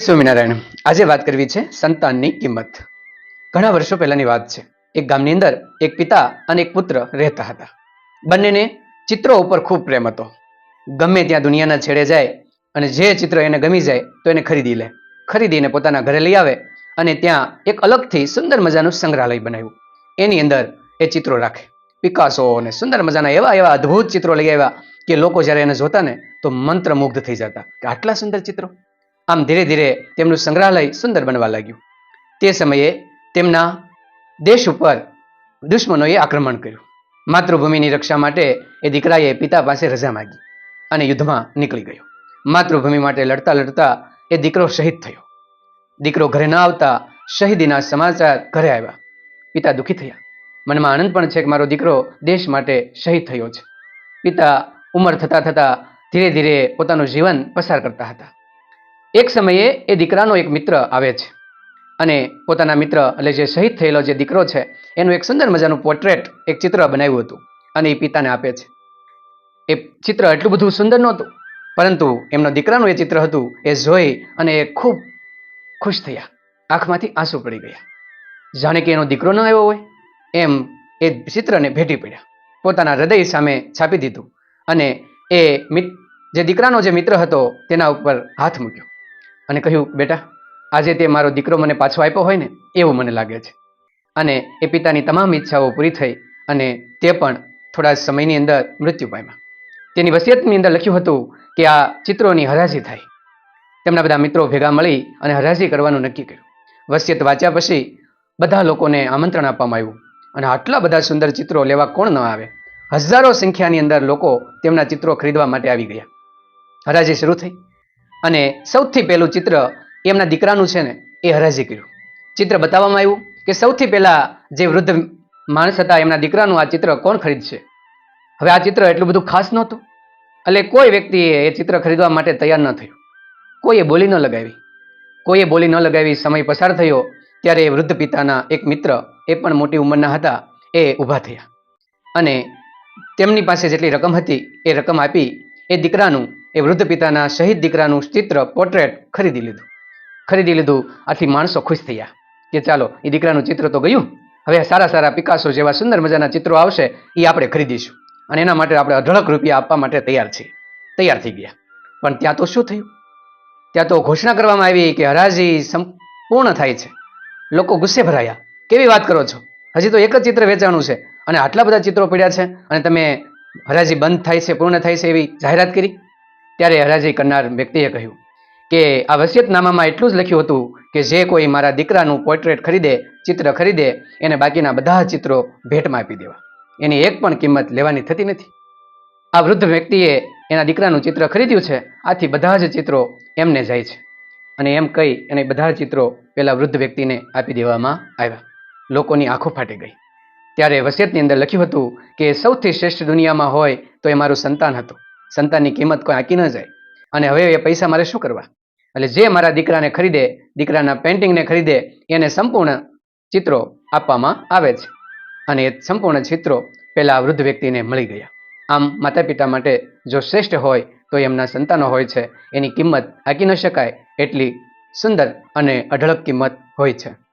સ્વામિનારાયણ, આજે વાત કરવી છે સંતાનની કિંમત. ઘણા વર્ષો પહેલાની વાત છે. એક ગામની અંદર એક પિતા અને એક પુત્ર રહેતા હતા. બંનેને ચિત્રો ઉપર ખૂબ પ્રેમ હતો. ગમે ત્યાં દુનિયાના છેડે જાય અને જે ચિત્ર એને ગમી જાય તો એને ખરીદી લે. ખરીદીને પોતાના ઘરે લઈ આવે અને ત્યાં એક અલગથી સુંદર મજાનું સંગ્રહાલય બનાવ્યું. એની અંદર એ ચિત્રો રાખે. પિકાસો અને સુંદર મજાના એવા એવા અદ્ભુત ચિત્રો લઈ આવ્યા કે લોકો જ્યારે એને જોતા ને તો મંત્રમુગ્ધ થઈ જતા. કે આટલા સુંદર ચિત્રો? આમ ધીરે ધીરે તેમનું સંગ્રહાલય સુંદર બનવા લાગ્યું. તે સમયે તેમના દેશ ઉપર દુશ્મનોએ આક્રમણ કર્યું. માતૃભૂમિની રક્ષા માટે એ દીકરાએ પિતા પાસે રજા માંગી અને યુદ્ધમાં નીકળી ગયો. માતૃભૂમિ માટે લડતા લડતા એ દીકરો શહીદ થયો. દીકરો ઘરે ન આવતા શહીદીના સમાચાર ઘરે આવ્યા. પિતા દુઃખી થયા. મનમાં આનંદ પણ છે કે મારો દીકરો દેશ માટે શહીદ થયો છે. પિતા ઉંમર થતા થતાં ધીરે ધીરે પોતાનું જીવન પસાર કરતા હતા. એક સમયે એ દીકરાનો એક મિત્ર આવે છે અને પોતાના મિત્ર એટલે જે શહીદ થયેલો જે દીકરો છે, એનું એક સુંદર મજાનું પોર્ટ્રેટ, એક ચિત્ર બનાવ્યું હતું અને એ પિતાને આપે છે. એ ચિત્ર એટલું બધું સુંદર નહોતું, પરંતુ એમનો દીકરાનું એ ચિત્ર હતું, એ જોઈ અને એ ખૂબ ખુશ થયા, આંખમાંથી આંસુ પડી ગયા. જાણે કે એનો દીકરો ન આવ્યો હોય, એમ એ ચિત્રને ભેટી પડ્યા, પોતાના હૃદય સામે છાપી દીધું અને એ જે દીકરાનો જે મિત્ર હતો, તેના ઉપર હાથ મૂક્યો. અને કહ્યું, બેટા, આજે તે મારો દીકરો મને પાછો આપ્યો હોય ને, એવું મને લાગે છે. અને એ પિતાની તમામ ઈચ્છાઓ પૂરી થઈ અને તે પણ થોડા સમયની અંદર મૃત્યુ પામ્યા. તેની વસિયતની અંદર લખ્યું હતું કે આ ચિત્રોની હરાજી થાય. તેમના બધા મિત્રો ભેગા મળી અને હરાજી કરવાનું નક્કી કર્યું. વસિયત વાંચ્યા પછી બધા લોકોને આમંત્રણ આપવામાં આવ્યું અને આટલા બધા સુંદર ચિત્રો લેવા કોણ ન આવે? હજારો સંખ્યાની અંદર લોકો તેમના ચિત્રો ખરીદવા માટે આવી ગયા. હરાજી શરૂ થઈ. અને સૌથી પહેલું ચિત્ર એમના દીકરાનું છે ને, એ હરાજી કર્યું. ચિત્ર બતાવવામાં આવ્યું કે સૌથી પહેલાં જે વૃદ્ધ માણસ હતા, એમના દીકરાનું આ ચિત્ર કોણ ખરીદશે? હવે આ ચિત્ર એટલું બધું ખાસ નહોતું. એટલે કોઈ વ્યક્તિએ એ ચિત્ર ખરીદવા માટે તૈયાર ન થયું. કોઈએ બોલી ન લગાવી. કોઈએ બોલી ન લગાવી, સમય પસાર થયો, ત્યારે એ વૃદ્ધ પિતાના એક મિત્ર, એ પણ મોટી ઉંમરના હતા, એ ઊભા થયા. અને તેમની પાસે જેટલી રકમ હતી, એ રકમ આપી એ દીકરાનું એ વૃદ્ધ પિતાના શહીદ દીકરાનું ચિત્ર પોર્ટ્રેટ ખરીદી લીધું. ખરીદી લીધું, આથી માણસો ખુશ થયા કે ચાલો એ દીકરાનું ચિત્ર તો ગયું. હવે સારા સારા પિકાસો જેવા સુંદર મજાના ચિત્રો આવશે એ આપણે ખરીદીશું. અને એના માટે આપણે અઢળક રૂપિયા આપવા માટે તૈયાર છીએ. તૈયાર થઈ ગયા. પણ ત્યાં તો શું થયું? ત્યાં તો ઘોષણા કરવામાં આવી કે હરાજી સંપૂર્ણ થાય છે. લોકો ગુસ્સે ભરાયા. કેવી વાત કરો છો? હજી તો એક જ ચિત્ર વેચાણું છે. અને આટલા બધા ચિત્રો પડ્યા છે. અને તમે હરાજી બંધ થાય છે, પૂર્ણ થાય છે એવી જાહેરાત કરી? ત્યારે હરાજી કરનાર વ્યક્તિએ કહ્યું કે આ વસિયતનામામાં એટલું જ લખ્યું હતું કે જે કોઈ મારા દીકરાનું પોર્ટ્રેટ ખરીદે, ચિત્ર ખરીદે, એને બાકીના બધા ચિત્રો ભેટમાં આપી દેવા. એની એક પણ કિંમત લેવાની થતી નથી. આ વૃદ્ધ વ્યક્તિએ એના દીકરાનું ચિત્ર ખરીદ્યું છે, આથી બધા જ ચિત્રો એમને જાય છે. અને એમ કહી એને બધા ચિત્રો પેલા વૃદ્ધ વ્યક્તિને આપી દેવામાં આવ્યા. લોકોની આંખો ફાટી ગઈ. ત્યારે વસિયતની અંદર લખ્યું હતું કે સૌથી શ્રેષ્ઠ દુનિયામાં હોય તો એ મારું સંતાન હતું. સંતાનની કિંમત કોઈ આંકી ન જાય. અને હવે એ પૈસા મારે શું કરવા? એટલે જે મારા દીકરાને ખરીદે, દીકરાના પેન્ટિંગને ખરીદે, એને સંપૂર્ણ ચિત્રો આપવામાં આવે છે. અને એ સંપૂર્ણ ચિત્રો પેલા વૃદ્ધ વ્યક્તિને મળી ગયા. આમ માતા પિતા માટે જો શ્રેષ્ઠ હોય, તો એમના સંતાનો હોય છે. એની કિંમત આંકી ન શકાય, એટલી સુંદર અને અઢળક કિંમત હોય છે.